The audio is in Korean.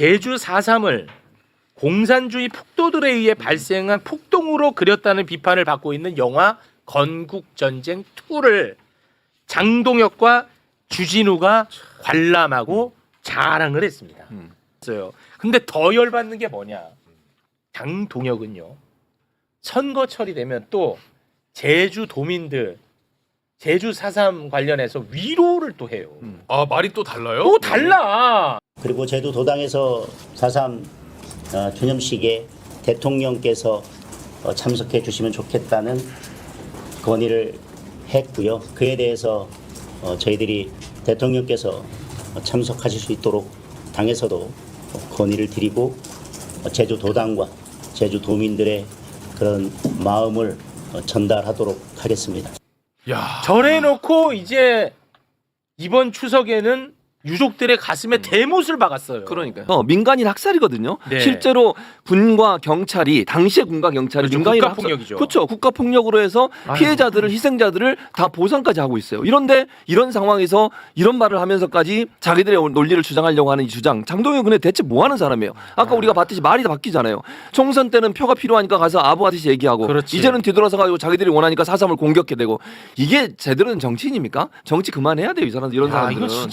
제주 4.3을 공산주의 폭도들에 의해 발생한 폭동으로 그렸다는 비판을 받고 있는 영화 건국전쟁 2를 장동혁과 주진우가 관람하고 자랑을 했습니다. 음. 근데 더 열받는 게 뭐냐? 장동혁은요. 선거철이 되면 또 제주 도민들 제주 4.3 관련해서 위로를 또 해요. 아 말이 또 달라요? 또 달라. 그리고 제주 도당에서 4.3 어, 기념식에 대통령께서 어, 참석해 주시면 좋겠다는 건의를 했고요. 그에 대해서 어, 저희들이 대통령께서 어, 참석하실 수 있도록 당에서도 어, 건의를 드리고 어, 제주 도당과 제주 도민들의 그런 마음을 어, 전달하도록 하겠습니다. 야. 절해놓고 이제 이번 추석에는 유족들의 가슴에 대못을 박았어요. 그러니까요. 어, 민간인 학살이거든요. 네. 실제로 군과 경찰이 당시의 군과 경찰이 그렇죠. 민간인 국가폭력이죠. 그렇죠. 국가 폭력으로 해서. 피해자들을 희생자들을 다 보상까지 하고 있어요. 이런데 이런 상황에서 이런 말을 하면서까지 자기들의 논리를 주장하려고 하는 이 주장. 장동혁 근데 대체 뭐 하는 사람이에요? 아까 우리가 봤듯이 말이 다 바뀌잖아요. 총선 때는 표가 필요하니까 가서 아부하듯이 얘기하고 그렇지. 이제는 뒤돌아서 가지고 자기들이 원하니까 사삼을 공격해 대고 이게 제대로 된 정치인입니까? 정치 그만해야 돼요. 이 사람들 이런 야, 사람들은. 이거 진짜